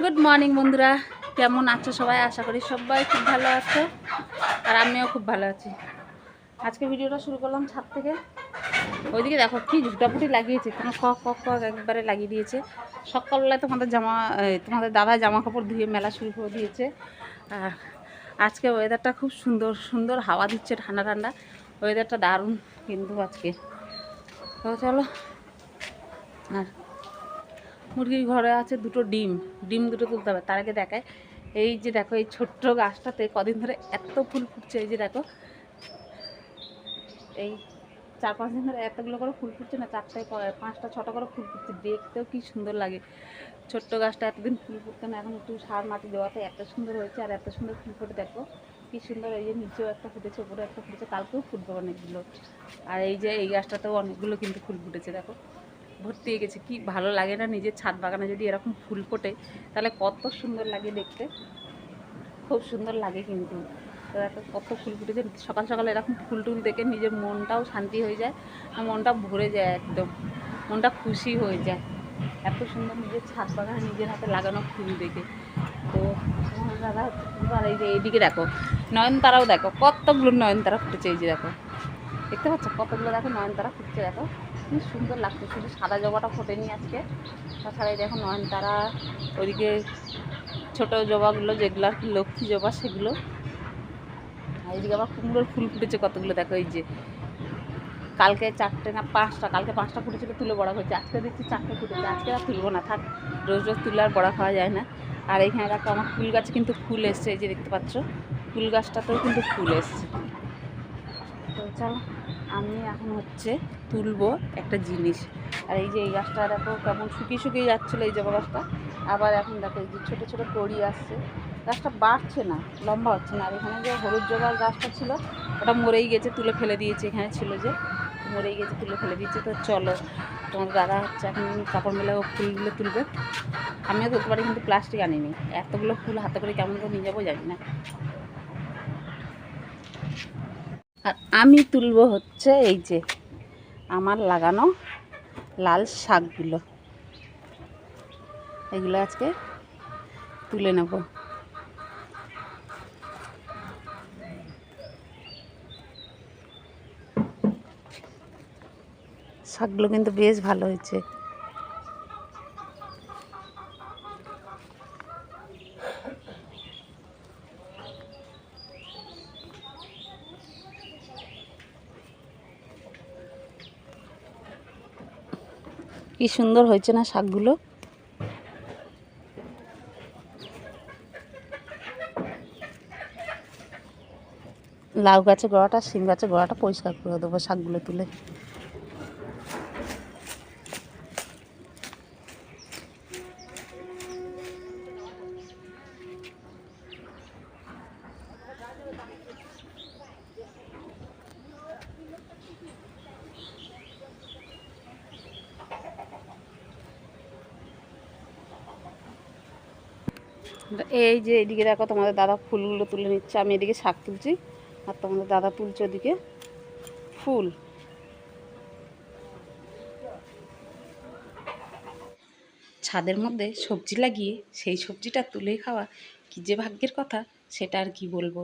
Good morning বন্ধুরা। কেমন আছো সবাই? আশা করি সবাই খুব ভালো আছো, আর আমিও খুব ভালো আছি। আজকে ভিডিওটা শুরু করলাম ছাদ থেকে। ওইদিকে দেখো কি ঝুটাপুটি লাগিয়েছে, কোনো কক কক কক একবারে লাগিয়ে দিয়েছে। সকালবেলায় তোমাদের জামা তোমাদের দাদা জামা কাপড় ধুয়ে মেলা শুরু করে দিয়েছে। আর আজকে ওয়েদারটা খুব সুন্দর সুন্দর হাওয়া দিচ্ছে ঠান্ডা ঠান্ডা। ওয়েদারটা দারুণ কিন্তু আজকে। তো চলো, আর মুরগির ঘরে আছে দুটো ডিম ডিম দুটো তুলতে হবে। তার আগে দেখায়, এই যে দেখো, এই ছোট্ট গাছটাতে কদিন ধরে এত ফুল ফুটছে, এই যে দেখো। এই চার পাঁচ দিন ধরে এতগুলো করে ফুল ফুটছে না চারটায় পাঁচটা, ছটা করে ফুল ফুটছে। দেখতেও কি সুন্দর লাগে। ছোট্ট গাছটা এতদিন ফুল ফুটতো না, এখন একটু সার মাটি দেওয়াতে এত সুন্দর হয়েছে, আর এত সুন্দর ফুল ফুটে, দেখো। কি সুন্দর, এই যে নিচেও একটা ফুটেছে উপরে একটা ফুটেছে, কালকেও ফুটবে অনেকগুলো। আর এই যে এই গাছটাতেও অনেকগুলো কিন্তু ফুল ফুটেছে, দেখো। ভর্তি হয়ে গেছে। কি ভালো লাগে না নিজের ছাদ বাগানে যদি এরকম ফুল ফোটে, তাহলে কত সুন্দর লাগে দেখতে। খুব সুন্দর লাগে কিন্তু। তো দেখো কত ফুল ফুটেছে। সকাল সকাল এরকম ফুল টুল দেখে নিজের মনটাও শান্তি হয়ে যায় আর মনটা ভরে যায় একদম। মনটা খুশি হয়ে যায়। এত সুন্দর নিজের ছাদ বাগানে নিজের হাতে লাগানো ফুল দেখে। তো দাদা এই যে এইদিকে দেখো, নয়নতারাও দেখো, কতগুলো নয়নতারা ফুটেছে এই যে দেখো। দেখতে পাচ্ছ? কতগুলো দেখো নয়নতারা ফুটছে দেখো। কি সুন্দর লাগছে, শুধু সাদা জবাটা ফোটেনি আজকে। তাছাড়া দেখো নয়নতারা, ওইদিকে ছোটো জবাগুলো, যেগুলো আর কি লক্ষ্মী জবা, সেগুলো। আর এইদিকে আবার কুমড়োর ফুল ফুটেছে কতগুলো, দেখো এই যে। কালকে চারটে না পাঁচটা, কালকে পাঁচটা ফুটেছিল, তুলে বড়া হয়েছে আজকে দেখছি চারটে ফুটেছে, আজকে আর তুলবো না, থাক, রোজ রোজ তুলে আর বড়া খাওয়া যায় না। আর এইখানে দেখো আমার ফুল গাছে কিন্তু ফুল এসছে, এই যে দেখতে পাচ্ছ, ফুল গাছটাতেও কিন্তু ফুল এসছে। তো চলো। আমি এখন হচ্ছে তুলবো একটা জিনিস। আর এই যে এই গাছটা দেখো কেমন শুকিয়ে শুকিয়ে যাচ্ছিল এই জবা গাছটা। আবার এখন দেখো এই যে ছোটো ছোটো কড়ি আসছে। গাছটা বাড়ছে না, লম্বা হচ্ছে না। আর এখানে যে হলুদ জবার গাছটা ছিল, ওটা মরেই গেছে, তুলে ফেলে দিয়েছে এখানে ছিল যে। মরেই গেছে, তুলে ফেলে দিয়েছে। তো চলো, তোমার দাদা হচ্ছে এখন কাপড় মেলা ফুলগুলো তুলবে। আমিও তুলতে পারি, কিন্তু প্লাস্টিক আনিনি। এতগুলো ফুল হাতে করে কেমন করে নিয়ে যাব জানি না। আর আমি তুলব হচ্ছে এই যে আমার লাগানো লাল শাকগুলো। এগুলো আজকে তুলে নেব। শাকগুলো কিন্তু বেশ ভালো হয়েছে। কি সুন্দর হয়েছে না শাকগুলো? লাউ গাছে গোড়াটা শিম গাছে গোড়াটা পরিষ্কার করে দেবো শাকগুলো তুলে। এই যে এদিকে দেখো, তোমাদের দাদা ফুলগুলো তুলে নিচ্ছে। আমি এদিকে শাক তুলছি, আর তোমাদের দাদা তুলছে ওদিকে ফুল। ছাদের মধ্যে সবজি লাগিয়ে সেই সবজিটা তুলে খাওয়া কি যে ভাগ্যের কথা, সেটা আর কি বলব।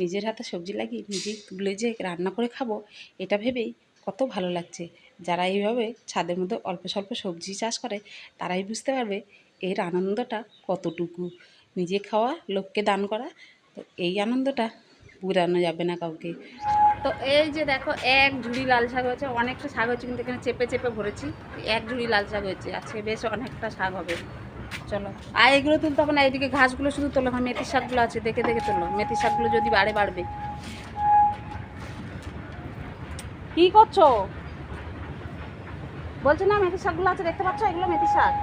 নিজের হাতে সবজি লাগিয়ে নিজেই তুলে যে রান্না করে খাব, এটা ভেবেই কত ভালো লাগছে। যারা এইভাবে ছাদের মধ্যে অল্প স্বল্প সবজি চাষ করে, তারাই বুঝতে পারবে এর আনন্দটা কতটুকু। নিজে খাওয়া, লোককে দান করা, তো এই আনন্দটা বুড়ানো যাবে না কাউকে। তো এই যে দেখো, এক ঝুড়ি লাল শাক হয়েছে, অনেকটা শাক হয়েছে, কিন্তু এখানে চেপে চেপে ভরেছি। এক ঝুড়ি লাল শাক হয়েছে, আজকে বেশ অনেকটা শাক হবে। চলো, আর এগুলো তুলতে হবে না, এইদিকে ঘাসগুলো শুধু তোলো না মেথি শাকগুলো আছে, দেখে দেখে তোলো মেথি শাকগুলো যদি বাড়ে, বাড়বে। কি করছ? বলছে না মেথি শাকগুলো আছে, দেখতে পাচ্ছ এগুলো মেথি শাক?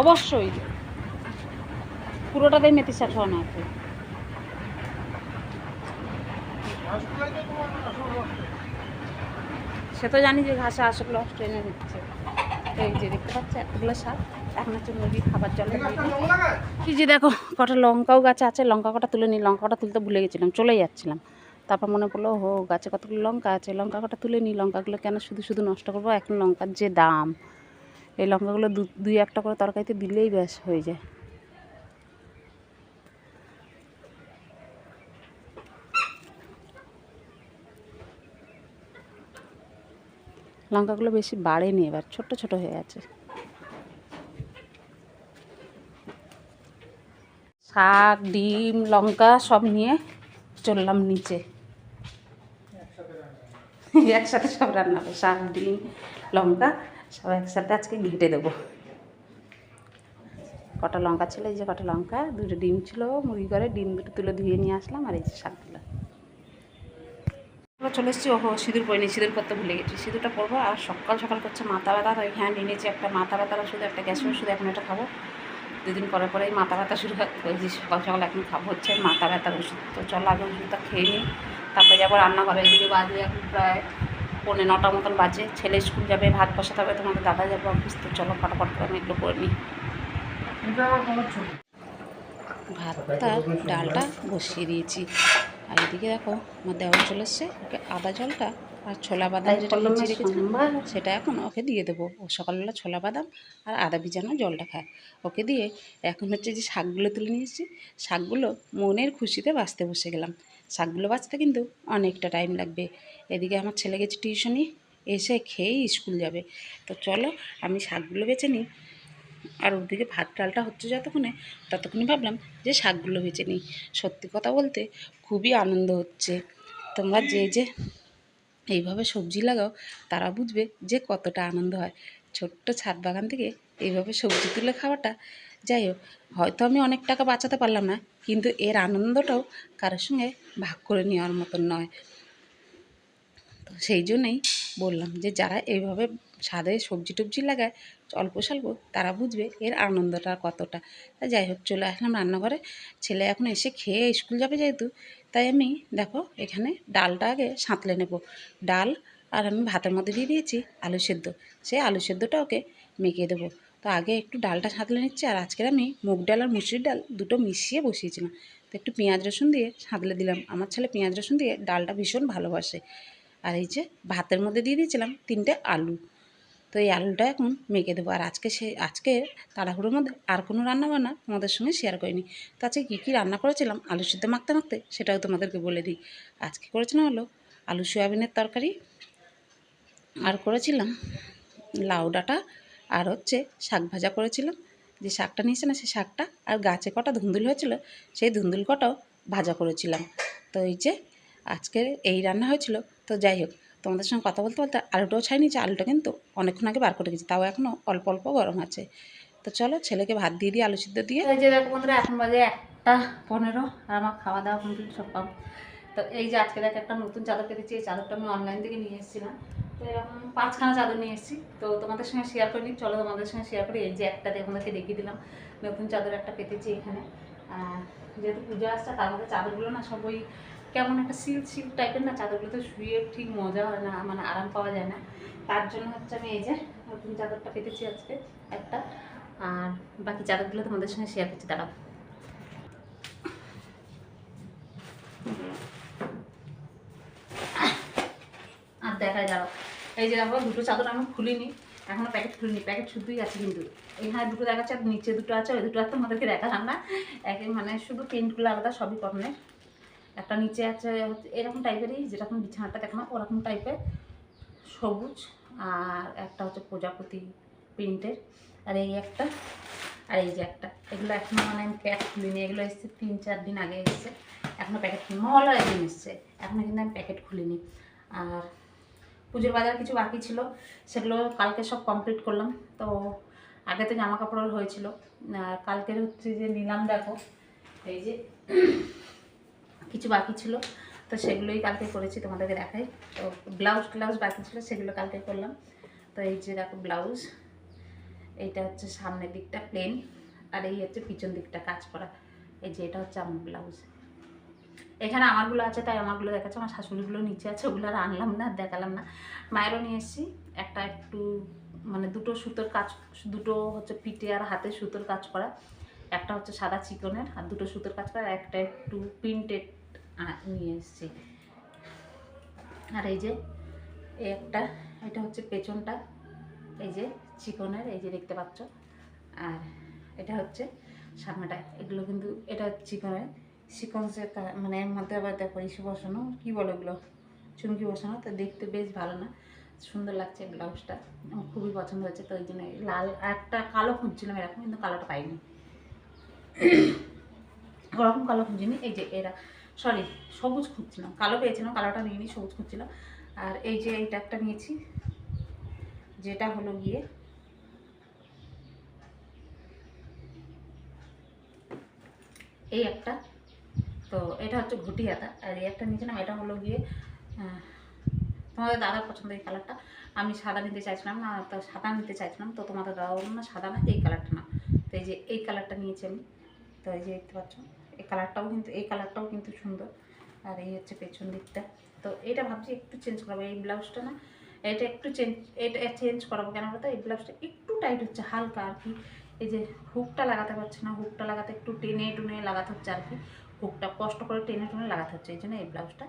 অবশ্যই। পুরোটাতেই মেথি শাক ছড়ানো আছে। সে তো জানি যে ঘাসে আসলে নষ্ট এনে দিচ্ছে এই যে দেখতে পাচ্ছে এতগুলো শাক। এখন হচ্ছে মুরগি খাবার জলে এই যে দেখো, কটা লঙ্কাও গাছ আছে। লঙ্কা কটা তুলে নিই, লঙ্কা কটা তুলতে ভুলে গেছিলাম চলে যাচ্ছিলাম। তারপর মনে পড়ল হো গাছে কতগুলো লঙ্কা আছে? লঙ্কা কটা তুলে নিই, লঙ্কাগুলো কেন শুধু শুধু নষ্ট করব? এখন লঙ্কার যে দাম। এই লঙ্কাগুলো দু, দুই একটা করে তরকারিতে দিলেই ব্যাস হয়ে যায়। লঙ্কাগুলো বেশি বাড়েনি এবার ছোট ছোট হয়ে আছে শাক, ডিম, লঙ্কা সব নিয়ে চললাম নিচে। একসাথে সব রান্না শাক, ডিম, লঙ্কা। সব একসাথে আজকে ঘেটে দেবো। কটা লঙ্কা ছিল? এই যে কটা লঙ্কা, দুটো ডিম ছিল, মুরগি করে ডিম দুটো তুলে ধুয়ে নিয়ে আসলাম, আর এই যে শাকগুলো আমরা চলে এসেছি, ওহো, সিঁদুর পরিনি সিঁদুর করতে ভুলে গেছি। সিঁদুরটা পরবো, আর সকাল সকাল করছে মাথা ব্যথা তাই হ্যাঁ নিয়ে নিয়েছি একটা মাথা ব্যথার ওষুধ একটা গ্যাসের ওষুধ, এখন এটা খাব। দুদিন পরে পরেই মাথা ব্যথা শুরু হয় যে সকাল সকাল এখন খাব হচ্ছে মাথা ব্যথার ওষুধ। তো চলো আগে ওষুধটা খেয়ে নিই, তারপরে যাব রান্না করে এদিকে বাজে এখন প্রায় পৌনে নটা মতন বাজে। ছেলে স্কুল যাবে, ভাত বসাতে হবে, তোমাদের দাদা যাবে অফিস তো চলো ফটাফট করে আমি একটু করে নিই। ভাতটা, ডালটা বসিয়ে দিয়েছি। আর এদিকে দেখো, আমার দেওয়া চলে এসছে। ওকে আদা জলটা আর ছোলা বাদাম যেটা ভিজিয়ে রেখেছিলাম সেটা এখন ওকে দিয়ে দেবো। ও সকালবেলা ছোলা বাদাম আর আদা ভিজানো জলটা খায়। ওকে দিয়ে এখন হচ্ছে যে শাকগুলো তুলে নিয়েছি শাকগুলো মনের খুশিতে বাঁচতে বসে গেলাম। শাকগুলো বাঁচতে কিন্তু অনেকটা টাইম লাগবে। এদিকে আমার ছেলে গেছে টিউশনি এসে খেয়েই স্কুল যাবে। তো চলো আমি শাকগুলো বেছে নিই। আর ওদিকে ভাত ডালটা হচ্ছে যতক্ষণে ততক্ষণই ভাবলাম যে শাকগুলো বেছে নিই। সত্যি কথা বলতে খুবই আনন্দ হচ্ছে। তোমরা যে যে এইভাবে সবজি লাগাও, তারা বুঝবে যে কতটা আনন্দ হয়। ছোট্ট ছাদ বাগান থেকে এইভাবে সবজি তুলে খাওয়াটা, যাই হোক, হয়তো আমি অনেক টাকা বাঁচাতে পারলাম না, কিন্তু এর আনন্দটাও কারোর সঙ্গে ভাগ করে নেওয়ার মতন নয়। তো সেই জন্যেই বললাম যে যারা এইভাবে ছাদে সবজি টবজি লাগায়, অল্প স্বল্প, তারা বুঝবে এর আনন্দটা কতটা। যাই হোক, চলে আসলাম রান্নাঘরে। ছেলে এখন এসে খেয়ে স্কুল যাবে যেহেতু তাই আমি, দেখো, এখানে ডালটা আগে সাঁতলে নেব। ডাল আর আমি ভাতের মধ্যে দিয়ে দিয়েছি আলু সেদ্ধ। সেই আলু সেদ্ধটা ওকে মেখে দেবো। তো আগে একটু ডালটা সাঁতলে নিচ্ছি আর আজকের আমি মুগ ডাল আর মুসুরির ডাল দুটো মিশিয়ে বসিয়েছিলাম। তো একটু পেঁয়াজ রসুন দিয়ে সাঁতলে দিলাম। আমার ছেলে পেঁয়াজ রসুন দিয়ে ডালটা ভীষণ ভালোবাসে। আর এই যে ভাতের মধ্যে দিয়ে দিয়েছিলাম তিনটে আলু। তো এই আলুটা এখন মেখে দেবো। আর আজকে সে আজকে তাড়াহুড়োর মধ্যে আর কোনো রান্না বান্না তোমাদের সঙ্গে শেয়ার করিনি। তো আজকে কী কী রান্না করেছিলাম, আলু সিদ্ধ মাখতে মাখতে সেটাও তোমাদেরকে বলে দিই। আজকে করেছিলাম হলো আলু সয়াবিনের তরকারি, আর করেছিলাম লাউ ডাঁটা, আর হচ্ছে শাক ভাজা করেছিলাম। যে শাকটা নিয়েছে না সেই শাকটা, আর গাছে কটা ধুন্দুল হয়েছিল সেই ধুন্দুল কটাও ভাজা করেছিলাম। তো এই যে আজকের এই রান্না হয়েছিল। তো যাই হোক তোমাদের সঙ্গে কথা বলতে বলতে আলুটাও ছাই নিয়েছি আলুটা কিন্তু অনেকক্ষণ আগে বার করে গেছি, তাও এখনও অল্প অল্প গরম আছে। তো চলো ছেলেকে ভাত দিয়ে দিই, আলু সিদ্ধ দিয়ে। যে দেখো বন্ধুরা, এখন বাজে একটা পনেরো আর আমার খাওয়া দাওয়া কমপ্লিট সব পাবো তো এই যে আজকে দেখো একটা নতুন চাদর পেতেছি এই চাদরটা আমি অনলাইন থেকে নিয়ে এসেছিলাম। তো এরকম পাঁচখানা চাদর নিয়ে এসেছি। তো তোমাদের সঙ্গে শেয়ার করিনি চলো তোমাদের সঙ্গে শেয়ার করি। এই যে একটা তোমাদেরকে দেখিয়ে দিলাম, নতুন চাদর একটা পেতেছি এখানে। যেহেতু পুজো আসছে, তার মধ্যে চাদরগুলো না সব ওই কেমন একটা সিল্ক সিল্ক টাইপের না চাদরগুলোতে শুয়ে ঠিক মজা হয় না মানে আরাম পাওয়া যায় না। তার জন্য হচ্ছে আমি এই যে নতুন চাদরটা পেতেছি আজকে একটা, আর বাকি চাদরগুলো তোমাদের সঙ্গে শেয়ার করছি, দাঁড়াও। আর দেখায় দাঁড়াও। এই যে দেখো, দুটো চাদর আমি খুলিনি, এখনও প্যাকেট খুলিনি প্যাকেট শুধুই আছে কিন্তু। এখানে দুটো দেখাচ্ছে, আর নিচে দুটো আছে, ওই দুটো আর তোমাদেরকে দেখালাম না। একে মানে শুধু প্রিন্টগুলো আলাদা, সবই কটনের। একটা নিচে আছে হচ্ছে এরকম টাইপেরই যেরকম বিছানাটা দেখো না ওরকম টাইপের সবুজ আর একটা হচ্ছে প্রজাপতি প্রিন্টের। আর এই একটা, আর এই যে একটা, এগুলো এখনও মানে আমি প্যাক খুলিনি, এগুলো এসছে তিন চার দিন আগে এসছে এখনও প্যাকেট খুলি মহলা একদিন এসছে, এখনও কিন্তু আমি প্যাকেট খুলিনি। আর পুজোর বাজার কিছু বাকি ছিল, সেগুলো কালকে সব কমপ্লিট করলাম। তো আগে তো জামা কাপড়ের হয়েছিল, আর কালকের হচ্ছে যে নিলাম দেখো, এই যে কিছু বাকি ছিল। তো সেগুলোই কালকে করেছি তোমাদেরকে দেখাই। তো ব্লাউজ ব্লাউজ বাকি ছিল, সেগুলো কালকে করলাম। তো এই যে দেখো ব্লাউজ এইটা হচ্ছে সামনের দিকটা প্লেন আর এই হচ্ছে পিছন দিকটা কাজ করা। এই যে এটা হচ্ছে আমার ব্লাউজ এখানে আমারগুলো আছে, তাই আমারগুলো দেখাচ্ছে। আমার শাশুড়িগুলো নিচে আছে, ওগুলো আর আনলাম না দেখালাম না। মায়েরও নিয়ে এসেছি। একটা একটু মানে দুটো সুতোর কাজ, দুটো হচ্ছে পিঠে আর হাতে সুতোর কাজ করা। একটা হচ্ছে সাদা চিকনের আর দুটো সুতোর কাজ করা, একটা একটু প্রিন্টেড নিয়ে এসেছি। আর এই যে একটা, এটা হচ্ছে পেছনটা, এই যে চিকনের, এই যে দেখতে পাচ্ছ। আর এটা হচ্ছে সামনেটা, এগুলো কিন্তু, এটা চিকনের সিকন্সের কা- মানে এর মধ্যে আবার দেখো ইস্যু বসানো, কী বলো এগুলো? চুমকি বসানো, তো দেখতে বেশ ভালো না? সুন্দর লাগছে ব্লাউজটা খুবই পছন্দ হয়েছে, তো ওই জন্য লাল, একটা কালো খুঁজছিলাম এরকম, কিন্তু কালোটা পাইনি। ওরকম কালো খুঁজিনি, এই যে এরা সরি সবুজ খুঁজছিলাম, কালো পেয়েছিলাম, কালোটা নিইনি সবুজ খুঁজছিলাম। আর এই যে এইটা একটা নিয়েছি, যেটা হলো গিয়ে এই একটা। তো এটা হচ্ছে ঘুটি হাতা আর এই একটা নিয়েছিলাম, এটা হলো গিয়ে তোমাদের দাদার পছন্দ এই কালারটা আমি সাদা নিতে চাইছিলাম না, তো সাদা নিতে চাইছিলাম, তো তোমাদের দাদা বলুন না, সাদা না, এই কালারটা না। তো এই যে এই কালারটা নিয়েছি আমি। তো এই যে দেখতে পাচ্ছ, এই কালারটাও কিন্তু, এই কালারটাও কিন্তু সুন্দর। আর এই হচ্ছে পেছন দিকটা। তো এটা ভাবছি একটু চেঞ্জ করাবো, এই ব্লাউজটা না, এটা একটু চেঞ্জ এটা চেঞ্জ করাবো কেন বলতো? এই ব্লাউজটা একটু টাইট হচ্ছে, হালকা আর কি। এই যে হুকটা লাগাতে পারছে না হুকটা লাগাতে একটু টেনে টুনে লাগাতে হচ্ছে আর কি। হুকটা কষ্ট করে টেনে টুনে লাগাতে হচ্ছে, এই জন্য এই ব্লাউজটা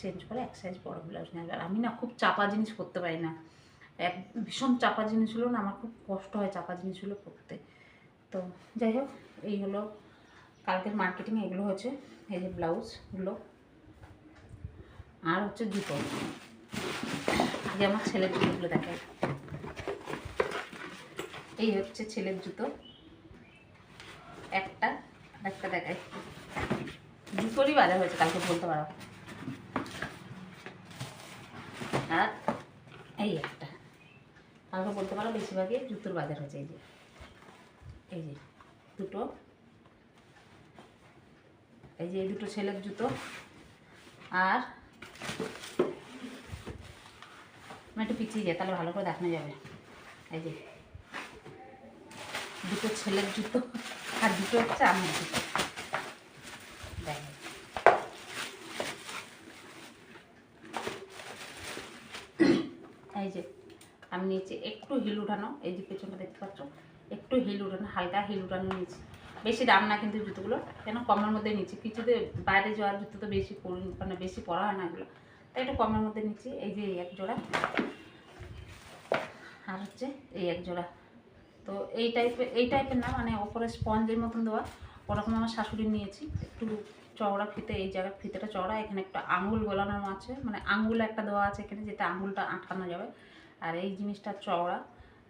চেঞ্জ করে এক সাইজ বড় ব্লাউজ নিয়ে আর আমি না খুব চাপা জিনিস করতে পারি না। এক, ভীষণ চাপা জিনিসগুলো না আমার খুব কষ্ট হয় চাপা জিনিসগুলো করতে তো যাই হোক, এই হলো কালকের মার্কেটিং এগুলো হচ্ছে, এই যে ব্লাউজগুলো আর হচ্ছে জুতো। আগে আমার ছেলের জুতোগুলো দেখাই। এই হচ্ছে ছেলের জুতো। একটা একটা দেখাই। জুতোরই বাজার হয়েছে কালকে, বলতে পারো। আর এই একটা। কালকে বলতে পারো, বেশিরভাগই জুতোর বাজার হয়েছে, এই যে। এই যে, দুটো। এই যে এই দুটো ছেলের জুতো। আর একটু পিছিয়ে যাই তাহলে ভালো করে দেখানো যাবে। এই যে দুটো ছেলের জুতো আর দুটো হচ্ছে আমার জুতো। এই যে আমি নিয়েছি একটু হিল উঠানো, এই যে পেছনটা দেখতে পাচ্ছ, একটু হিল উঠানো, হালকা হিল উঠানো নিয়েছি। বেশি দাম না কিন্তু জুতোগুলো। কেন? কমের মধ্যে নিচ্ছি। কিছুতে বাইরে যাওয়ার জুতো তো বেশি মানে বেশি পরা হয় না এগুলো। তাই একটু কমের মধ্যে নিচ্ছি। এই যে এই এক জোড়া। আর হচ্ছে এই এক জোড়া। তো এই টাইপের এই টাইপের না মানে ওপরে স্পঞ্জের মতন দেওয়া। ওরকম আমার শাশুড়ি নিয়েছি। একটু চওড়া ফিতে, এই জায়গায় ফিতেটা চওড়া। এখানে একটা আঙুল গোলানো আছে। মানে আঙুল একটা দেওয়া আছে এখানে, যেটা আঙুলটা আটকানো যাবে। আর এই জিনিসটা চওড়া।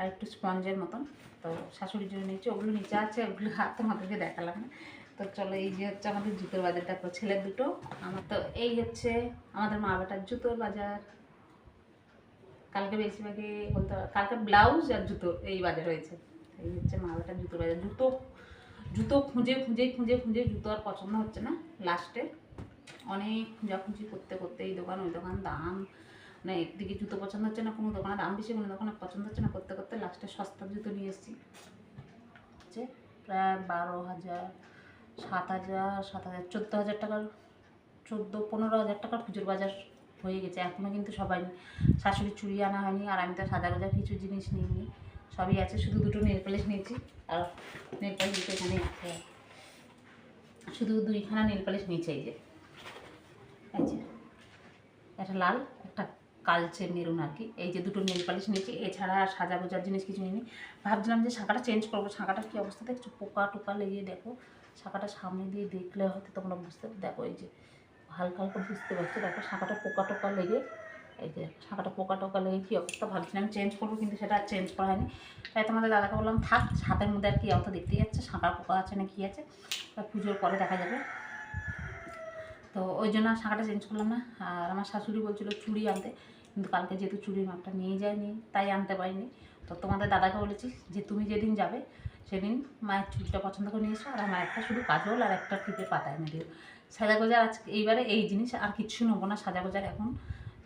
আর একটু স্পঞ্জের মতন। তো শাশুড়ির জন্য নিয়েছি, ওগুলো নিচে আছে, ওগুলো হাত তোমাদেরকে দেখালাম না। তো চলো, এই যে হচ্ছে আমাদের জুতোর বাজার দেখো ছেলের দুটো। আমার তো এই হচ্ছে আমাদের মা বেটার জুতোর বাজার। কালকে বেশিরভাগই বলতে কালকে ব্লাউজ আর জুতো এই বাজার হয়েছে। এই হচ্ছে মা বেটার জুতোর বাজার। জুতো জুতো খুঁজে খুঁজে খুঁজে খুঁজে জুতো আর পছন্দ হচ্ছে না। লাস্টে অনেক খুঁজাখুঁজি করতে করতে এই দোকান, ওই দোকান, দাম মানে একদিকে জুতো পছন্দ হচ্ছে না, কোনো দোকানে দাম বেশি, কোনো দোকানে পছন্দ হচ্ছে না, করতে করতে লাস্টে সস্তার জুতো নিয়ে এসেছি। হচ্ছে প্রায় বারো হাজার, সাত হাজার সাত হাজার, চোদ্দ হাজার টাকার, চোদ্দ, পনেরো হাজার টাকার খুচরো বাজার হয়ে গেছে। এখনও কিন্তু সবাই শাশুড়ি চুরি আনা হয়নি, আর আমি তো সাদা গোজা কিছু জিনিস নিইনি। সবই আছে, শুধু দুটো নেল পালিশ নিয়েছি, আর নেল পালিশ দুটো এখানে আছে। শুধু দুইখানা নেল পালিশ নিয়েছে, এই যে। আচ্ছা একটা লাল। কালচে মেরুন আর কি। এই যে দুটো নেল পালিশ নিয়েছি, এছাড়া সাজা গোজার জিনিস কিছু নিইনি ভাবছিলাম যে শাঁখাটা চেঞ্জ করব। শাঁখাটার কী অবস্থা? দেখছ, পোকা টোকা লেগে, দেখো, শাঁখাটা সামনে দিয়ে দেখলে হয়তো তোমরা বুঝতে, দেখো এই যে, হালকা হালকা বুঝতে পারছ। দেখো, শাঁখাটা পোকা টোকা লেগে, এই যে শাঁখাটা পোকা টোকা লেগে কী অবস্থা? ভাবছিলাম চেঞ্জ করব, কিন্তু সেটা আর চেঞ্জ করা হয়নি। তাই তোমাদের দাদাকে বললাম, থাক হাতের মধ্যে আর কি অবস্থা দেখতে যাচ্ছে। শাঁখার পোকা আছে না কী আছে? পুজোর পরে দেখা যাবে। তো ওই জন্য শাঁখাটা চেঞ্জ করলাম না। আর আমার শাশুড়ি বলছিল চুড়ি আনতে। কিন্তু কালকে যেহেতু চুড়ির মাপটা নিয়ে যায়নি, তাই আনতে পারিনি। তো তোমাদের দাদাকে বলেছি যে তুমি যেদিন যাবে, সেদিন মায়ের চুড়িটা পছন্দ করে নিয়ে এসো। আর আমার একটা শুধু কাজল আর একটা টিপে পাতায় এনে দিও। সাজা গোজার আজকে, এইবারে এই জিনিস আর কিচ্ছু নেব না সাজা গোজার এখন।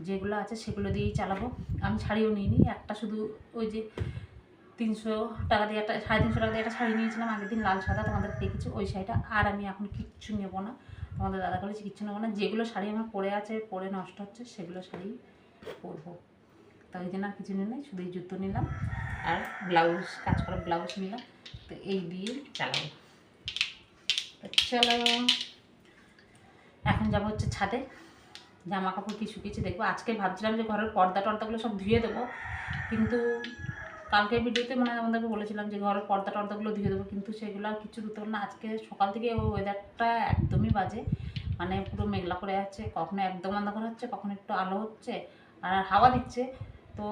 যেগুলো আছে সেগুলো দিয়েই চালাবো। আমি শাড়িও নিইনি, একটা শুধু ওই যে তিনশো টাকা দিয়ে একটা, সাড়ে তিনশো টাকা দিয়ে একটা শাড়ি নিয়েছিলাম। আগের দিন লাল সাদা, তোমাদের দেখেছি ওই শাড়িটা আর আমি এখন কিচ্ছু নেব না। তোমাদের দাদা বলেছি, কিচ্ছু নেব না। যেগুলো শাড়ি আমার পরে আছে, পরে নষ্ট হচ্ছে, সেগুলো শাড়ি পরবো। তো ওই জন্য আর কিছু নিই, শুধু এই জুতো নিলাম, আর ব্লাউজ, কাজ করা ব্লাউজ নিলাম। তো এই দিয়ে চালাবো। চলো, এখন যাব হচ্ছে ছাদে। জামা কাপড় কি শুকিয়েছে দেখব। আজকে ভাবছিলাম যে ঘরের পর্দা টর্দাগুলো সব ধুয়ে দেবো, কিন্তু কালকে ভিডিওতে মানে আমাদেরকে বলেছিলাম যে ঘরের পর্দা টর্দাগুলো ধুয়ে দেবো, কিন্তু সেগুলো আর কিছু পারব না। আজকে সকাল থেকে ওয়েদারটা একদমই বাজে। মানে পুরো মেঘলা করে যাচ্ছে কখনো একদম অন্ধকার হচ্ছে, কখনো একটু আলো হচ্ছে, আর হাওয়া দিচ্ছে। তো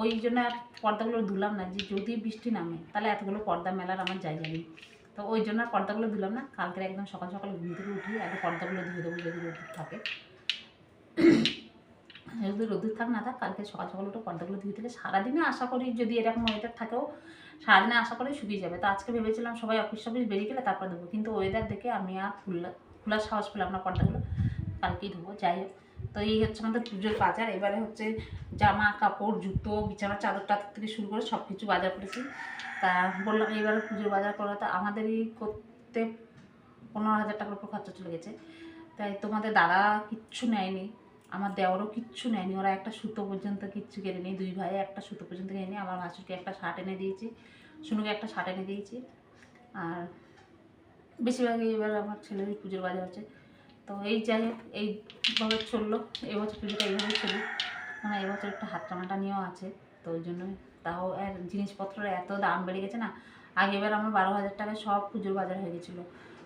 ওই জন্য আর পর্দাগুলো ধুলাম না, যে যদি বৃষ্টি নামে, তাহলে এতগুলো পর্দা মেলার আমার জায়গা নেই। তো ওই জন্য আর পর্দাগুলো ধুলাম না কালকে একদম সকাল সকাল ঘুম থেকে উঠি আগে পর্দাগুলো ধুয়ে দেবো যদি রোদ্দুর থাকে। যদি রোদ্দুর থাক না থাক, কালকে সকাল সকাল উঠে পর্দাগুলো ধুয়ে দিলে সারাদিনে আশা করি যদি এরকম ওয়েদার থাকেও, সারাদিনে আশা করি শুকিয়ে যাবে। তো আজকে ভেবেছিলাম সবাই অফিস টফিস বেরিয়ে গেলে তারপর দেবো কিন্তু ওয়েদার দেখে আমি আর খুললা, খোলার সাহস পেলাম না পর্দাগুলো, কালকেই ধোবো, যাই হোক। তো এই হচ্ছে আমাদের পুজোর বাজার, এবারে হচ্ছে জামা, কাপড়, জুতো বিছানার চাদর টাদর থেকে শুরু করে সব কিছু বাজার করেছি। তা বললাম এইবারে পুজোর বাজার করা তো আমাদেরই করতে পনেরো হাজার টাকার উপর খরচা চলে গেছে। তাই তোমাদের দাদা কিচ্ছু নেয়নি। আমার দেওয়ারও কিচ্ছু নেয়নি। ওরা একটা সুতো পর্যন্ত কিচ্ছু কেনেনি দুই ভাই একটা সুতো পর্যন্ত কেনেনি আমার ভাসুরকে একটা শার্ট এনে দিয়েছি শুনুকে একটা শার্ট এনে দিয়েছি। আর বেশিরভাগই এবার আমার ছেলের পুজোর বাজার হচ্ছে। তো এই যাই হোক, এইভাবে চলল। এবছর পুজোটা এইভাবে চলি। মানে এবছর একটা হাত টানাটা নিয়েও আছে, তো ওই জন্য তাও জিনিসপত্রের এত দাম বেড়ে গেছে না আগে এবার আমার বারো হাজার টাকায় সব পুজোর বাজার হয়ে গেছিল।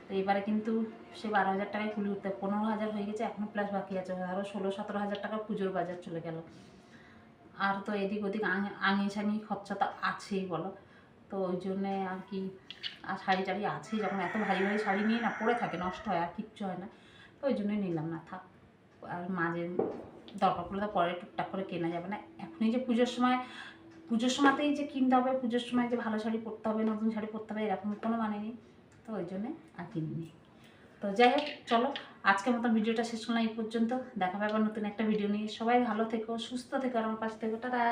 তো এবারে কিন্তু সে বারো হাজার টাকায় কুলি উঠতে, পনেরো হাজার হয়ে গেছে এখনও প্লাস বাকি আছে। আরও ষোলো সতেরো হাজার টাকা পুজোর বাজার চলে গেল। আর তো এদিক ওদিক আঙি সাঙি খরচা তো আছেই বলো। তো ওই জন্যে আর কি, আর শাড়ি টাড়ি আছেই যখন এত ভারী ভারী শাড়ি নিয়ে না পরে থাকে, নষ্ট হয়, আর কিচ্ছু হয় না। তো ওই জন্যই নিলাম না, থাক। আর মাঝে দরকার পড়লে তো পরে টুকটাক করে কেনা যাবে না। এখনই যে পুজোর সময়, পুজোর সময়তেই যে কিনতে হবে, পুজোর সময় যে ভালো শাড়ি পরতে হবে, নতুন শাড়ি পরতে হবে, এরকম কোনো মানে নেই। তো ওই জন্যে আর কিনিনি। তো যাই হোক, চলো, আজকের মতো ভিডিওটা শেষ করলাম এই পর্যন্ত। দেখা পাবো নতুন একটা ভিডিও নিয়ে। সবাই ভালো থেকো, সুস্থ থেকো, আর আমার পাশ থেকো। টাটা!